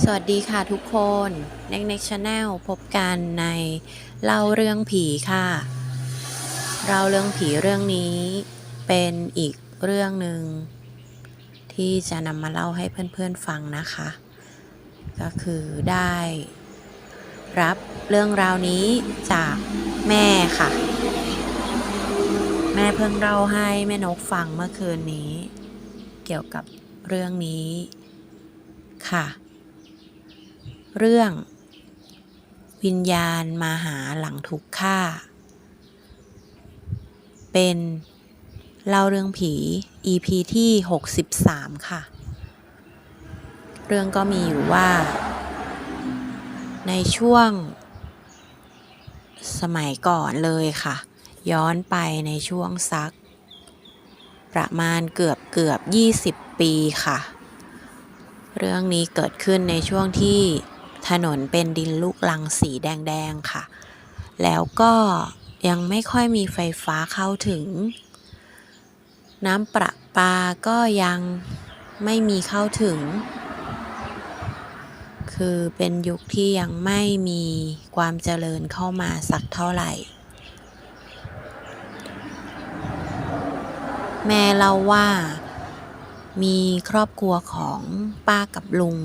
สวัสดีค่ะทุกคน n e x t Next Channel พบกันในเล่าเรื่องผีค่ะเล่าเรื่องผีเรื่องนี้เป็นอีกเรื่องหนึ่งที่จะนำมาเล่าให้เพื่อนๆฟังนะคะ ก็คือได้ รับเรื่องราวนี้จากแม่ค่ะ แม่เพิ่งเล่าให้แม่นกฟังเมื่อคืนนี้ เกี่ยวกับเรื่องนี้ค่ะ เรื่อง วิญญาณมาหาหลังถูกฆ่า เป็นเล่าเรื่องผี EP ที่ 63 ค่ะ เรื่องก็มีอยู่ว่า ในช่วง สมัยก่อนเลยค่ะ ย้อนไปในช่วงสัก ประมาณเกือบเกือบ 20 ปีค่ะ เรื่องนี้เกิดขึ้นในช่วงที่ ถนนเป็นดินลูกลังสีแดง ๆ ค่ะ แล้วก็ยังไม่ค่อยมีไฟฟ้าเข้าถึง น้ำประปาก็ยังไม่มีเข้าถึง คือเป็นยุคที่ยังไม่มีความเจริญเข้ามาสักเท่าไหร่ แม่เล่าว่ามีครอบครัวของป้ากับลุง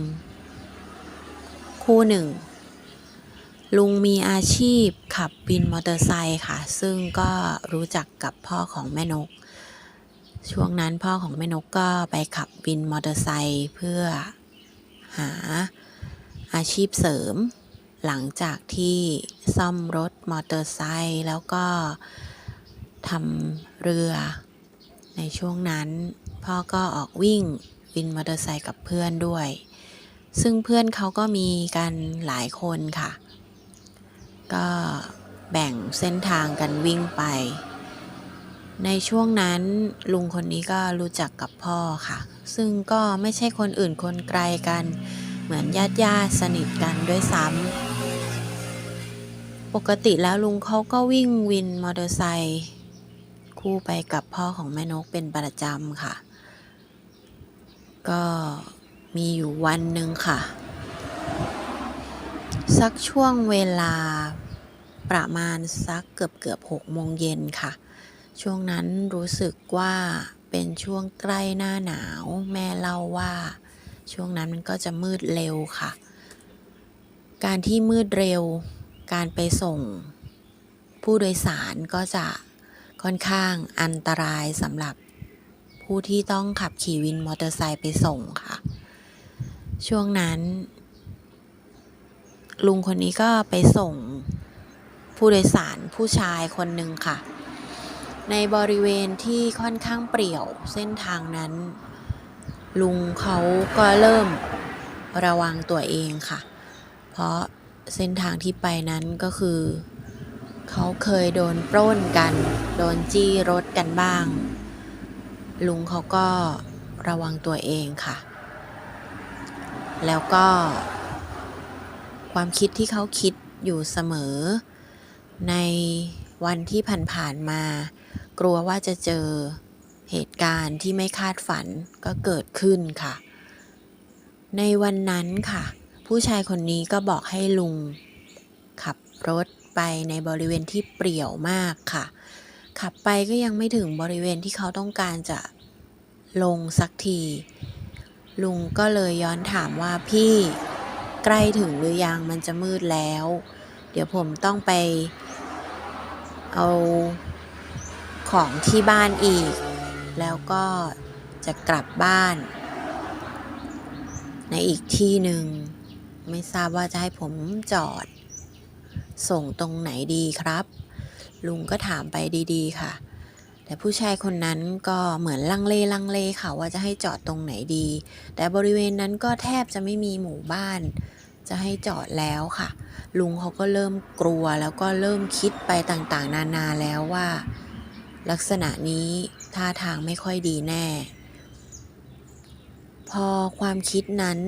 คู่หนึ่ง ลุงมีอาชีพขับวินมอเตอร์ไซค์ค่ะ ซึ่งก็รู้จักกับพ่อของแม่นก ช่วงนั้นพ่อของแม่นกก็ไปขับวินมอเตอร์ไซค์เพื่อหาอาชีพเสริม หลังจากที่ซ่อมรถมอเตอร์ไซค์แล้วก็ทำเรือในช่วงนั้น พ่อก็ออกวิ่งวินมอเตอร์ไซค์กับเพื่อนด้วย ซึ่งเพื่อนเขาก็มีกันหลายคนค่ะ ก็แบ่งเส้นทางกันวิ่งไป ในช่วงนั้นลุงคนนี้ก็รู้จักกับพ่อค่ะ ซึ่งก็ไม่ใช่คนอื่นคนไกลกัน เหมือนญาติญาติสนิทกันด้วยซ้ำ ปกติแล้วลุงเขาก็วิ่งวินมอเตอร์ไซค์คู่ไปกับพ่อของแม่นกเป็นประจำค่ะ ก็ มีอยู่วันหนึ่งค่ะ สักช่วงเวลาประมาณสักเกือบเกือบหกโมงเย็นค่ะ ช่วงนั้นรู้สึกว่าเป็นช่วงใกล้หน้าหนาว แม่เล่าว่า ช่วงนั้นมันก็จะมืดเร็วค่ะ การที่มืดเร็ว การไปส่งผู้โดยสารก็จะค่อนข้างอันตรายสำหรับผู้ที่ต้องขับขี่วินมอเตอร์ไซค์ไปส่งค่ะ ช่วงนั้น ลุงคนนี้ก็ไปส่งผู้โดยสารผู้ชายคนหนึ่งค่ะ ในบริเวณที่ค่อนข้างเปรี่ยวเส้นทางนั้น ลุงเขาก็เริ่มระวังตัวเองค่ะ เพราะเส้นทางที่ไปนั้นก็คือ เขาเคยโดนปล้นกัน โดนจี้รถกันบ้าง ลุงเขาก็ระวังตัวเองค่ะ แล้วก็ ความคิดที่เขาคิดอยู่เสมอ ในวันที่ผ่านๆมา กลัวว่าจะเจอเหตุการณ์ที่ไม่คาดฝันก็เกิดขึ้นค่ะ ในวันนั้นค่ะ ผู้ชายคนนี้ก็บอกให้ลุง ขับรถไปในบริเวณที่เปรี่ยวมากค่ะ ขับไปก็ยังไม่ถึงบริเวณที่เขาต้องการจะลงสักที ลุงก็เลยย้อนถามว่าพี่ใกล้ถึงหรือยังมันจะมืดแล้ว เดี๋ยวผมต้องไป เอาของที่บ้านอีก แล้วก็จะกลับบ้าน ในอีกที่หนึ่ง ไม่ทราบว่าจะให้ผมจอด ส่งตรงไหนดีครับ ลุงก็ถามไปดีๆค่ะ แต่ผู้ชายคนนั้นก็เหมือนลังเลลังเลค่ะว่าจะให้จอดตรงไหนดี แต่บริเวณนั้นก็แทบจะไม่มีหมู่บ้าน จะให้จอดแล้วค่ะ ลุงเขาก็เริ่มกลัวแล้วก็เริ่มคิดไปต่างๆ นานาแล้วว่า ลักษณะนี้ท่าทางไม่ค่อยดีแน่ พอความคิดนั้น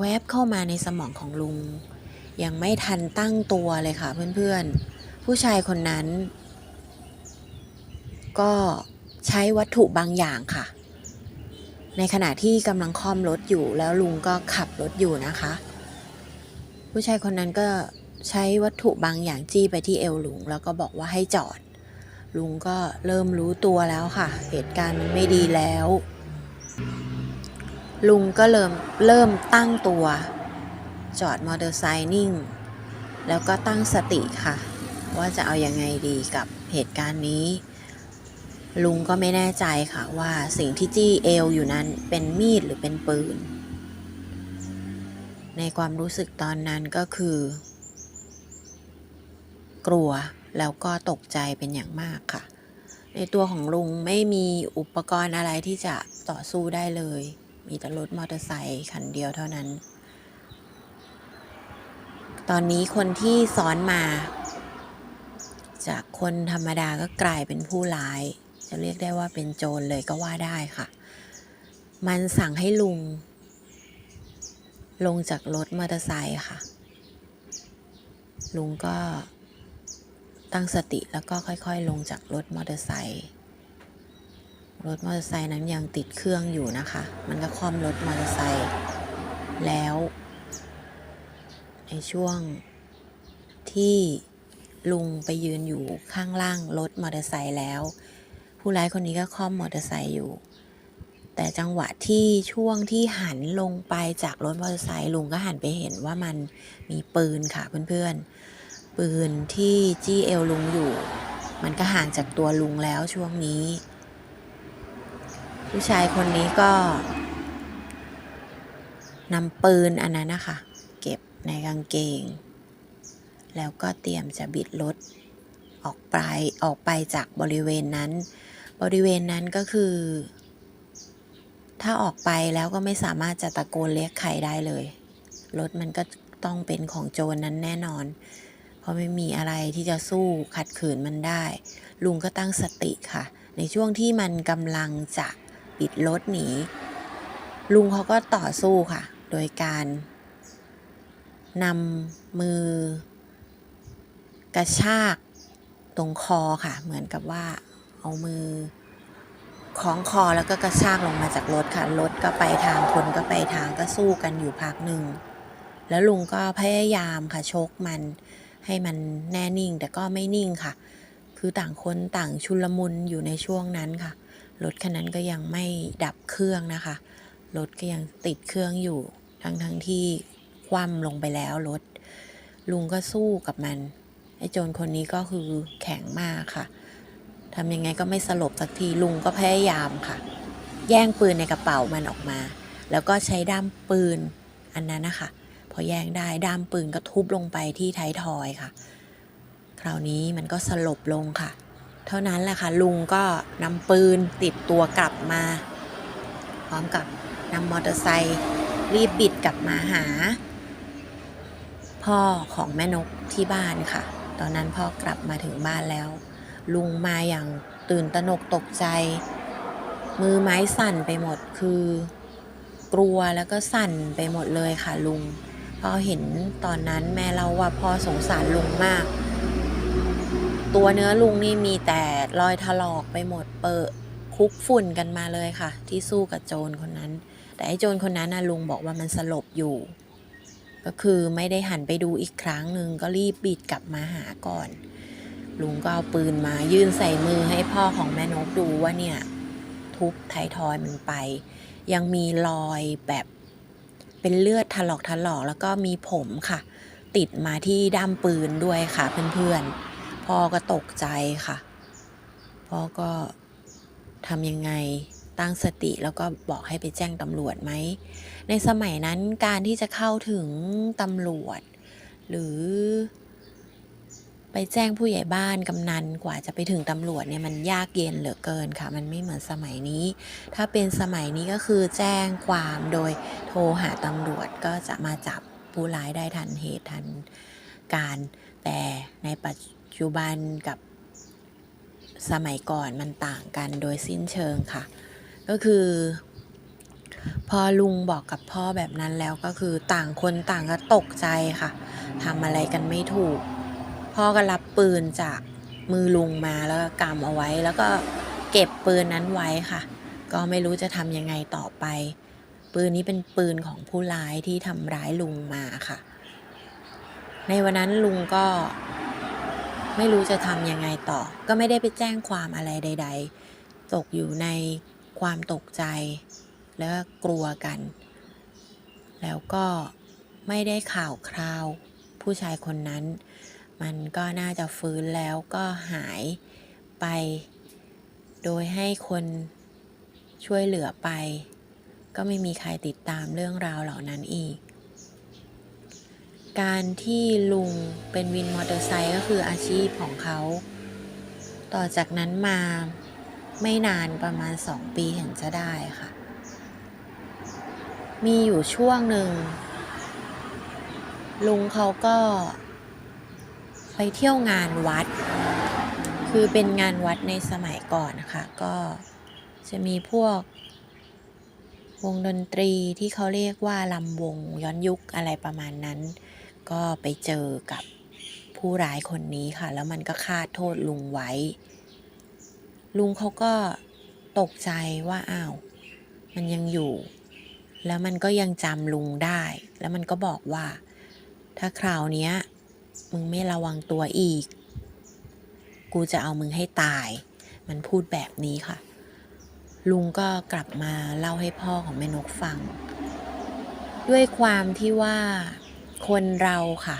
แวบเข้ามาในสมองของลุง ยังไม่ทันตั้งตัวเลยค่ะเพื่อนๆ ผู้ชายคนนั้น ก็ใช้วัตถุบางอย่างค่ะ ในขณะที่กำลังค่อมรถอยู่แล้วลุงก็ขับรถอยู่นะคะ ผู้ชายคนนั้นก็ใช้วัตถุบางอย่างจี้ไปที่เอวลุงแล้วก็บอกว่าให้จอด ลุงก็เริ่มรู้ตัวแล้วค่ะ เหตุการณ์มันไม่ดีแล้ว ลุงก็เริ่มเริ่มตั้งตัว จอดมอเตอร์ไซค์นิ่ง แล้วก็ตั้งสติค่ะ ว่าจะเอายังไงดีกับเหตุการณ์นี้ ลุงก็ไม่แน่ใจค่ะว่าสิ่งที่จี้เอวอยู่นั้นเป็นมีดหรือเป็นปืน ในความรู้สึกตอนนั้นก็คือ กลัวแล้วก็ตกใจเป็นอย่างมากค่ะ ในตัวของลุงไม่มีอุปกรณ์อะไรที่จะต่อสู้ได้เลย มีแต่รถมอเตอร์ไซค์คันเดียวเท่านั้น ตอนนี้คนที่ซ้อนมาจากคนธรรมดาก็กลายเป็นผู้ร้าย จะเรียกได้ว่าเป็นโจรเลยก็ว่าได้ค่ะ มันสั่งให้ลุง ลงจากรถมอเตอร์ไซค์ค่ะ ลุงก็ตั้งสติแล้วก็ค่อยๆ ลงจากรถมอเตอร์ไซค์รถมอเตอร์ไซค์นั้นยังติดเครื่องอยู่นะคะ มันก็คล่อมรถมอเตอร์ไซค์แล้วในช่วงที่ลุงไปยืนอยู่ข้างล่างรถมอเตอร์ไซค์แล้ว ผู้ร้ายคนนี้ก็คล่อมมอเตอร์ไซค์อยู่ แต่จังหวะที่ช่วงที่หันลงไปจากรถมอเตอร์ไซค์ลุงก็หันไปเห็นว่ามันมีปืนค่ะเพื่อนๆ ปืนที่จี้เอวลุงอยู่ มันก็ห่างจากตัวลุงแล้วช่วงนี้ ผู้ชายคนนี้ก็นำปืนอันนั้นนะคะ เก็บในกางเกง แล้วก็เตรียมจะบิดรถออกไปออกไปจากบริเวณนั้น บริเวณนั้นก็คือ ถ้าออกไปแล้วก็ไม่สามารถจะตะโกนเรียกใครได้เลย รถมันก็ต้องเป็นของโจรนนั้นแน่นอน เพราะไม่มีอะไรที่จะสู้ขัดขืนมันได้ ลุงก็ตั้งสติค่ะ ในช่วงที่มันกำลังจะบิดรถหนี ลุงเขาก็ต่อสู้ค่ะ โดยการนำมือกระชากตรงคอค่ะ เหมือนกับว่า เอามือคล้องคอแล้วก็กระชากลงมาจากรถค่ะ รถก็ไปทางคนก็ไปทางก็สู้กันอยู่พักหนึ่ง แล้วลุงก็พยายามค่ะชกมันให้มันแน่นิ่งแต่ก็ไม่นิ่งค่ะ คือต่างคนต่างชุลมุนอยู่ในช่วงนั้นค่ะ รถคันนั้นก็ยังไม่ดับเครื่องนะคะ รถก็ยังติดเครื่องอยู่ทั้งทั้งที่คว่ำลงไปแล้วรถ ลุงก็สู้กับมัน ไอ้โจรคนนี้ก็คือแข็งมากค่ะ ทำยังไงก็ไม่สลบสักทีลุงก็พยายามค่ะ แย่งปืนในกระเป๋ามันออกมา แล้วก็ใช้ด้ามปืนอันนั้นนะคะพอแย่งได้ด้ามปืนก็ทุบลงไปที่ท้ายทอยค่ะ คราวนี้มันก็สลบลงค่ะ เท่านั้นแหละค่ะ ลุงก็นำปืนติดตัวกลับมา พร้อมกับนำมอเตอร์ไซค์รีบบิดกลับมาหา พ่อของแม่นกที่บ้านค่ะ ตอนนั้นพ่อกลับมาถึงบ้านแล้ว ลุงมาอย่างตื่นตระหนกตกใจ มือไม้สั่นไปหมดคือ กลัวแล้วก็สั่นไปหมดเลยค่ะลุงพอเห็นตอนนั้นแม่เราว่าพ่อสงสารลุงมาก ตัวเนื้อลุงนี่มีแต่รอยถลอกไปหมดเปอะคุกฝุ่นกันมาเลยค่ะ ที่สู้กับโจรคนนั้น แต่ไอ้โจรคนนั้นนะลุงบอกว่ามันสลบอยู่ ก็คือไม่ได้หันไปดูอีกครั้งหนึ่งก็รีบบิดกลับมาหาก่อน ลุงก็เอาปืนมายื่นใส่มือให้พ่อของแม่นกดูว่าเนี่ย ทุบไทยทอยมันไป ยังมีรอยแบบเป็นเลือดถลอกถลอกแล้วก็มีผมค่ะ ติดมาที่ด้ามปืนด้วยค่ะเพื่อนๆ พ่อก็ตกใจค่ะ พ่อก็ทำยังไงตั้งสติแล้วก็บอกให้ไปแจ้งตำรวจไหม ในสมัยนั้นการที่จะเข้าถึงตำรวจ หรือ ไปแจ้งผู้ใหญ่บ้านกำนันกว่าจะไปถึงตำรวจเนี่ยมันยากเย็นเหลือเกินค่ะ มันไม่เหมือนสมัยนี้ ถ้าเป็นสมัยนี้ก็คือแจ้งความโดยโทรหาตำรวจก็จะมาจับผู้ร้ายได้ทันเหตุทันการ แต่ในปัจจุบันกับสมัยก่อนมันต่างกันโดยสิ้นเชิงค่ะ ก็คือพอลุงบอกกับพ่อแบบนั้นแล้วก็คือต่างคนต่างก็ตกใจค่ะทำอะไรกันไม่ถูก พ่อก็รับปืนจากมือลุงมาแล้วก็กำเอาไว้ แล้วก็เก็บปืนนั้นไว้ค่ะ ก็ไม่รู้จะทำยังไงต่อไป ปืนนี้เป็นปืนของผู้ร้ายที่ทำร้ายลุงมาค่ะ ในวันนั้นลุงก็ไม่รู้จะทำยังไงต่อ ก็ไม่ได้ไปแจ้งความอะไรใด ๆ ตกอยู่ในความตกใจ แล้วก็กลัวกัน แล้วก็ไม่ได้ข่าวคราวผู้ชายคนนั้น มันก็น่าจะฟื้นแล้วก็หายไป โดยให้คนช่วยเหลือไป ก็ไม่มีใครติดตามเรื่องราวเหล่านั้นอีก การที่ลุงเป็นวินมอเตอร์ไซค์ก็คืออาชีพของเขา ต่อจากนั้นมาไม่นานประมาณสองปีเห็นจะได้ค่ะ มีอยู่ช่วงหนึ่งลุงเขาก็ ไปเที่ยวงานวัด คือเป็นงานวัดในสมัยก่อนนะคะ ก็จะมีพวก วงดนตรีที่เขาเรียกว่าลำวงย้อนยุคอะไรประมาณนั้น ก็ไปเจอกับผู้ร้ายคนนี้ค่ะ แล้วมันก็คาดโทษลุงไว้ ลุงเขาก็ตกใจว่าอ้าว มันยังอยู่ แล้วมันก็ยังจำลุงได้ แล้วมันก็บอกว่า ถ้าคราวนี้ มึงไม่ระวังตัวอีก กูจะเอามึงให้ตาย มันพูดแบบนี้ค่ะ ลุงก็กลับมาเล่าให้พ่อของแม่นกฟัง ด้วยความที่ว่าคนเราค่ะ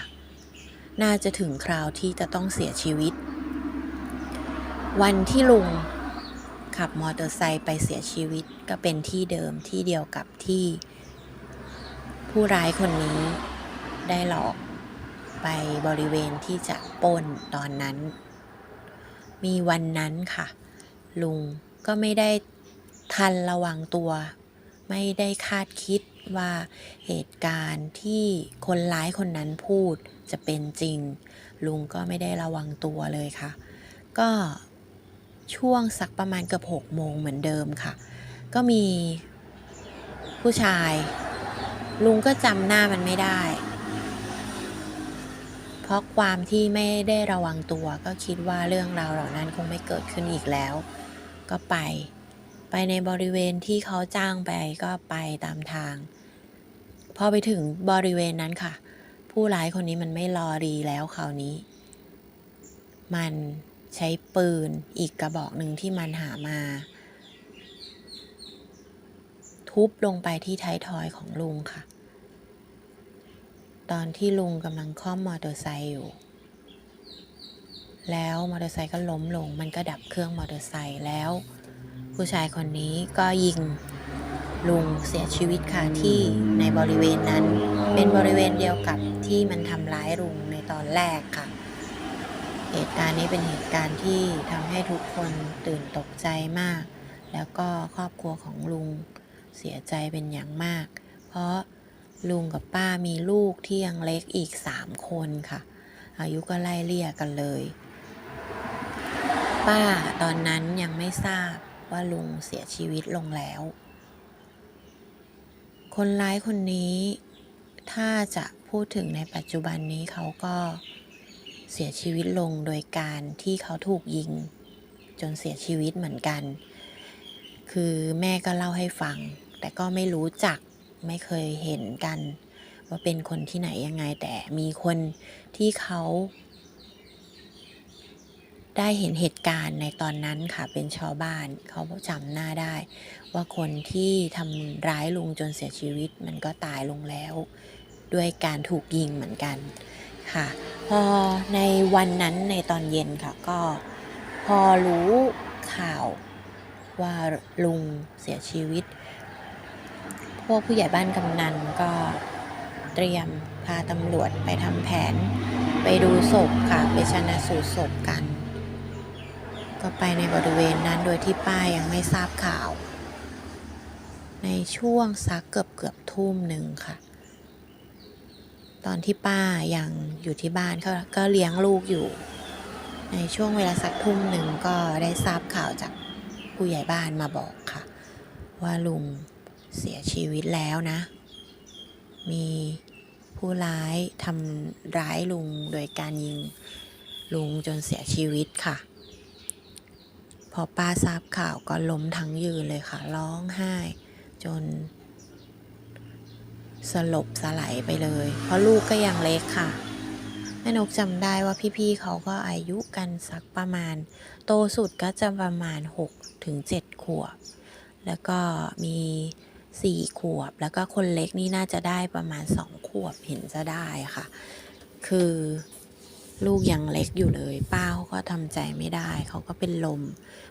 น่าจะถึงคราวที่จะต้องเสียชีวิต วันที่ลุงขับมอเตอร์ไซค์ไปเสียชีวิตก็เป็นที่เดิมที่เดียวกับที่ ผู้ร้ายคนนี้ได้หลอก ไปบริเวณที่จะป้นตอนนั้น มีวันนั้นค่ะ ลุงก็ไม่ได้ทันระวังตัว ไม่ได้คาดคิดว่าเหตุการณ์ที่คนร้ายคนนั้นพูดจะเป็นจริง ลุงก็ไม่ได้ระวังตัวเลยค่ะ ก็ช่วงสักประมาณเกือบหกโมงเหมือนเดิมค่ะ ก็มีผู้ชาย ลุงก็จำหน้ามันไม่ได้ เพราะความที่ไม่ได้ระวังตัว ก็คิดว่าเรื่องราวเหล่านั้นคงไม่เกิดขึ้นอีกแล้ว ก็ไป ไปในบริเวณที่เขาจ้างไปก็ไปตามทาง พอไปถึงบริเวณนั้นค่ะ ผู้ร้ายคนนี้มันไม่รอรีแล้วคราวนี้ มันใช้ปืนอีกกระบอกหนึ่งที่มันหามา ทุบลงไปที่ท้ายทอยของลุงค่ะ ตอนที่ลุงกำลังคล่อมมอเตอร์ไซค์อยู่ แล้วมอเตอร์ไซค์ก็ล้มลง มันก็ดับเครื่องมอเตอร์ไซค์แล้ว ผู้ชายคนนี้ก็ยิงลุงเสียชีวิตค่ะที่ในบริเวณนั้น เป็นบริเวณเดียวกับที่มันทำร้ายลุงในตอนแรกค่ะ เหตุการณ์นี้เป็นเหตุการณ์ที่ทำให้ทุกคนตื่นตกใจมาก แล้วก็ครอบครัวของลุงเสียใจเป็นอย่างมาก เพราะ ลุงกับป้ามีลูกที่ยังเล็กอีกสามคนค่ะ อายุก็ไล่เลี่ยกันเลย ป้าตอนนั้นยังไม่ทราบว่าลุงเสียชีวิตลงแล้ว คนร้ายคนนี้ ถ้าจะพูดถึงในปัจจุบันนี้เขาก็เสียชีวิตลงโดยการที่เขาถูกยิง จนเสียชีวิตเหมือนกัน คือแม่ก็เล่าให้ฟัง แต่ก็ไม่รู้จัก ไม่เคยเห็นกัน ว่าเป็นคนที่ไหนยังไงแต่มีคนที่เขาได้เห็นเหตุการณ์ในตอนนั้นค่ะเป็นชาวบ้านเขาจำหน้าได้ ว่าคนที่ทำร้ายลุงจนเสียชีวิตมันก็ตายลงแล้ว ด้วยการถูกยิงเหมือนกันค่ะ พอในวันนั้นในตอนเย็นค่ะก็พอรู้ข่าวว่าลุงเสียชีวิต พวกผู้ใหญ่บ้านกำนันก็เตรียมพาตำรวจไปทำแผน ไปดูศพค่ะ ไปชนะสูตรศพกัน ก็ไปในบริเวณนั้นโดยที่ป้ายังไม่ทราบข่าว ในช่วงสักเกือบเกือบทุ่มหนึ่งค่ะ ตอนที่ป้ายังอยู่ที่บ้านเขาก็เลี้ยงลูกอยู่ ในช่วงเวลาสักทุ่มหนึ่งก็ได้ทราบข่าวจากผู้ใหญ่บ้านมาบอกค่ะ ว่าลุง เสียชีวิตแล้วนะ มีผู้ร้ายทำร้ายลุงโดยการยิงลุงจนเสียชีวิตค่ะ พอป้าทราบข่าวก็ล้มทั้งยืนเลยค่ะ ร้องไห้ จน สลบสลายไปเลย เพราะลูกก็ยังเล็กค่ะแม่นกจำได้ว่าพี่ๆเขาก็อายุกันสักประมาณ โตสุดก็จะประมาณ6ถึง7ขวบ แล้วก็มี 4ขวบ แล้วก็คนเล็กนี่น่าจะได้ประมาณ2ขวบเห็นจะได้ค่ะ คือลูกยังเล็กอยู่เลย ป้าเขาก็ทำใจไม่ได้ เขาก็เป็นลม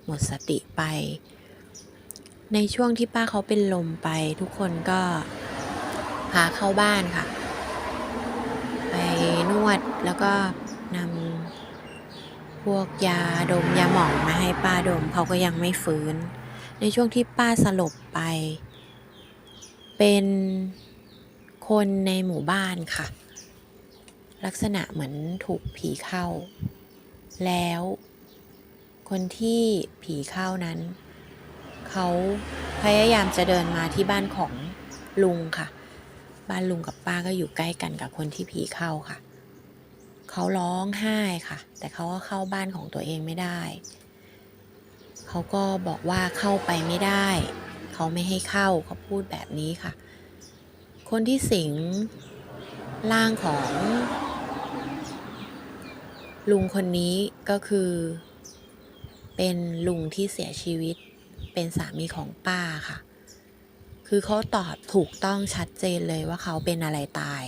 หมดสติไป ในช่วงที่ป้าเขาเป็นลมไป ทุกคนก็พาเข้าบ้านค่ะ ไปนวดแล้วก็นำพวกยาดมยาหมองมาให้ป้าดม เขาก็ยังไม่ฟื้น ในช่วงที่ป้าสลบไป เป็นคนในหมู่บ้านค่ะ ลักษณะเหมือนถูกผีเข้า แล้วคนที่ผีเข้านั้น เขาพยายามจะเดินมาที่บ้านของลุงค่ะ บ้านลุงกับป้าก็อยู่ใกล้กันกับคนที่ผีเข้าค่ะ เขาร้องไห้ค่ะ แต่เขาก็เข้าบ้านของตัวเองไม่ได้ เขาก็บอกว่าเข้าไปไม่ได้ เขาไม่ให้เข้าเขาพูดแบบนี้ค่ะ คนที่สิงร่างของ ลุงคนนี้ก็คือ เป็นลุงที่เสียชีวิตเป็นสามีของป้าค่ะ คือเขาตอบถูกต้องชัดเจนเลยว่าเขาเป็นอะไรตาย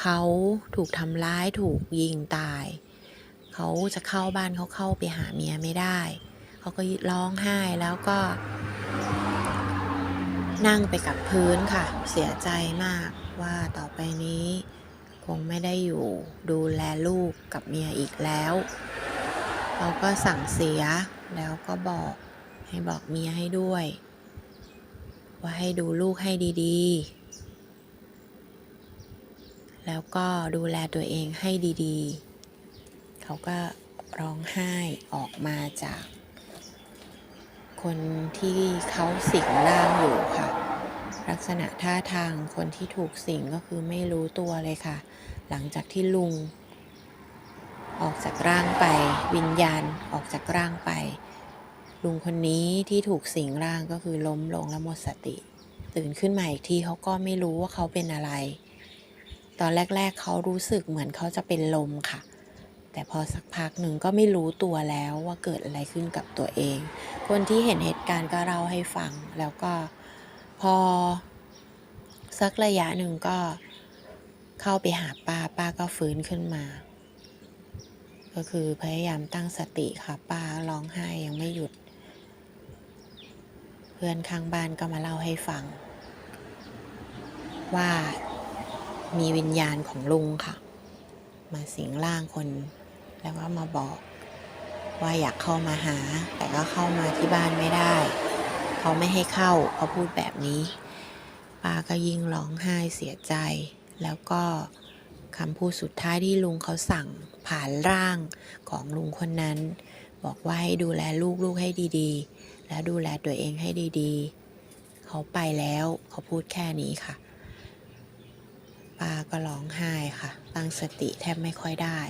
เขาถูกทำร้ายถูกยิงตาย เขาจะเข้าบ้านเขาเข้าไปหาเมียไม่ได้ เขาก็ร้องไห้แล้วก็ นั่งไปกับพื้นค่ะ เสียใจมากว่าต่อไปนี้ คงไม่ได้อยู่ดูแลลูกกับเมียอีกแล้วเขาก็สั่งเสียแล้วก็บอกให้บอกเมียให้ด้วย ว่าให้ดูลูกให้ดีๆ แล้วก็ดูแลตัวเองให้ดีๆ เขาก็ร้องไห้ออกมาจากคนที่เขาสิงร่างอยู่ค่ะ ลักษณะท่าทางคนที่ถูกสิงก็คือไม่รู้ตัวเลยค่ะ หลังจากที่ลุง ออกจากร่างไป วิญญาณออกจากร่างไป ลุงคนนี้ที่ถูกสิงร่างก็คือล้มลงแล้วหมดสติ ตื่นขึ้นมาอีกทีเขาก็ไม่รู้ว่าเขาเป็นอะไร ตอนแรก ๆเขารู้สึกเหมือนเขาจะเป็นลมค่ะแต่พอสักพักหนึ่งก็ไม่รู้ตัวแล้วว่าเกิดอะไรขึ้นกับตัวเอง คนที่เห็นเหตุการณ์ก็เล่าให้ฟังแล้วก็ พอ สักระยะหนึ่งก็เข้าไปหาป้าป้าก็ฟื้นขึ้นมา ก็คือพยายามตั้งสติค่ะ ป้าร้องไห้ยังไม่หยุด เพื่อนข้างบ้านก็มาเล่าให้ฟัง ว่ามีวิญญาณของลุงค่ะ มาสิงร่างคนแล้วก็มาบอกว่าอยากเข้ามาหา แต่ก็เข้ามาที่บ้านไม่ได้ เขาไม่ให้เข้าเขาพูดแบบนี้ป้าก็ยิ่งร้องไห้เสียใจ แล้วก็คำพูดสุดท้ายที่ลุงเขาสั่งผ่านร่างของลุงคนนั้น บอกว่าให้ดูแลลูกลูกให้ดีๆ และดูแลตัวเองให้ดีๆ เขาไปแล้วเขาพูดแค่นี้ค่ะป้าก็ร้องไห้ค่ะ ตั้งสติแทบไม่ค่อยได้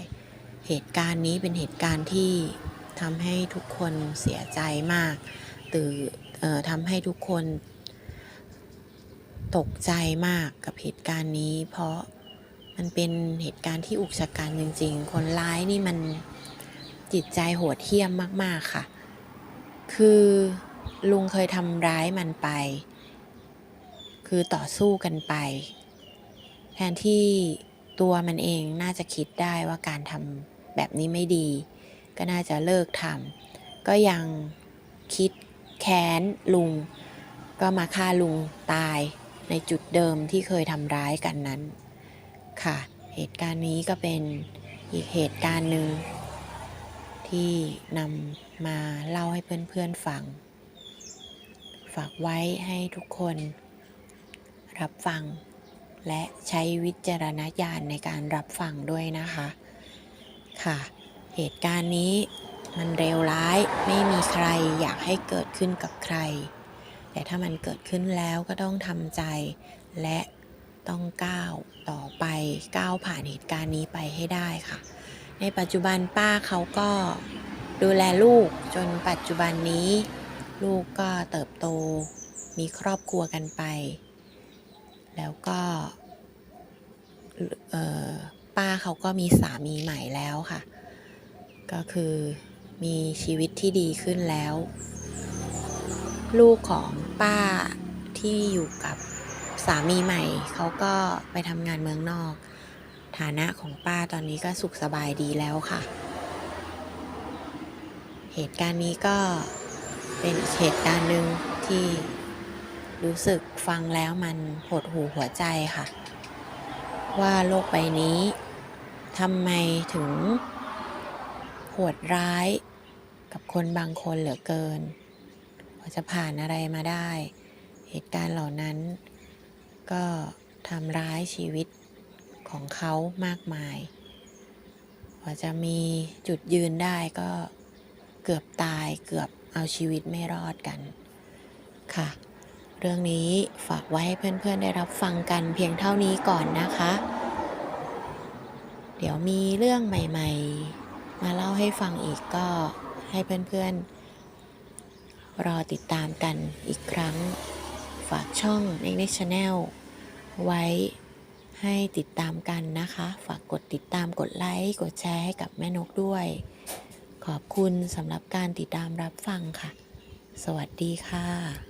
เหตุการณ์นี้เป็นเหตุการณ์ที่ทำให้ทุกคนเสียใจมาก ตื่นเอ่อ ทำให้ทุกคนตกใจมากกับเหตุการณ์นี้ เพราะมันเป็นเหตุการณ์ที่อุกชะกันจริง ๆ คนร้ายนี่มันจิตใจโหดเหี้ยมมาก ๆ ค่ะ คือลุงเคยทำร้ายมันไป คือต่อสู้กันไป แทนที่ตัวมันเองน่าจะคิดได้ว่าการทำแบบนี้ไม่ดี ก็น่าจะเลิกทำก็ยังคิด แค้นลุง ก็มาฆ่าลุงตายในจุดเดิมที่เคยทำร้ายกันนั้น ค่ะ เหตุการณ์นี้ก็เป็นอีกเหตุการณ์หนึ่งที่นำมาเล่าให้เพื่อนๆฟัง ฝากไว้ให้ทุกคน รับฟัง และใช้วิจารณญาณในการรับฟังด้วยนะคะ ค่ะ เหตุการณ์นี้ มันเลวร้าย ไม่มีใครอยากให้เกิดขึ้นกับใคร แต่ถ้ามันเกิดขึ้นแล้วก็ต้องทำใจ และต้องก้าวต่อไปก้าวผ่านเหตุการณ์นี้ไปให้ได้ค่ะ ในปัจจุบันป้าเขาก็ดูแลลูกจนปัจจุบันนี้ ลูกก็เติบโตมีครอบครัวกันไป แล้วก็ป้าเขาก็มีสามีใหม่แล้วค่ะ ก็คือ มีชีวิตที่ดีขึ้นแล้ว ลูกของป้าที่อยู่กับสามีใหม่ เขาก็ไปทำงานเมืองนอก ฐานะของป้าตอนนี้ก็สุขสบายดีแล้วค่ะ เหตุการณ์นี้ก็เป็นอีกเหตุการณ์หนึ่งที่รู้สึกฟังแล้วมันหดหูหัวใจค่ะ ว่าโลกใบนี้ทำไมถึง ดร้ายกับคนบางคนเหลือเกินกว่าจะผ่านอะไรมาได้ เหตุการณ์เหล่านั้น ก็ทำร้ายชีวิตของเขามากมายกว่าจะมีจุดยืนได้ก็เกือบตายเกือบเอาชีวิตไม่รอดกันค่ะ เรื่องนี้ฝากไว้ให้เพื่อนๆได้รับฟังกันเพียงเท่านี้ก่อนนะคะ เดี๋ยวมีเรื่องใหม่ ๆ มาเล่าให้ฟังอีกก็ให้เพื่อนๆ รอติดตามกันอีกครั้ง ฝากช่อง n e x t Channel ไว้ให้ติดตามกันนะคะ ฝากกดติดตามกดไลค์ กดแชร์ให้กับแม่นกด้วย ขอบคุณสำหรับการติดตามรับฟังค่ะ สวัสดีค่ะ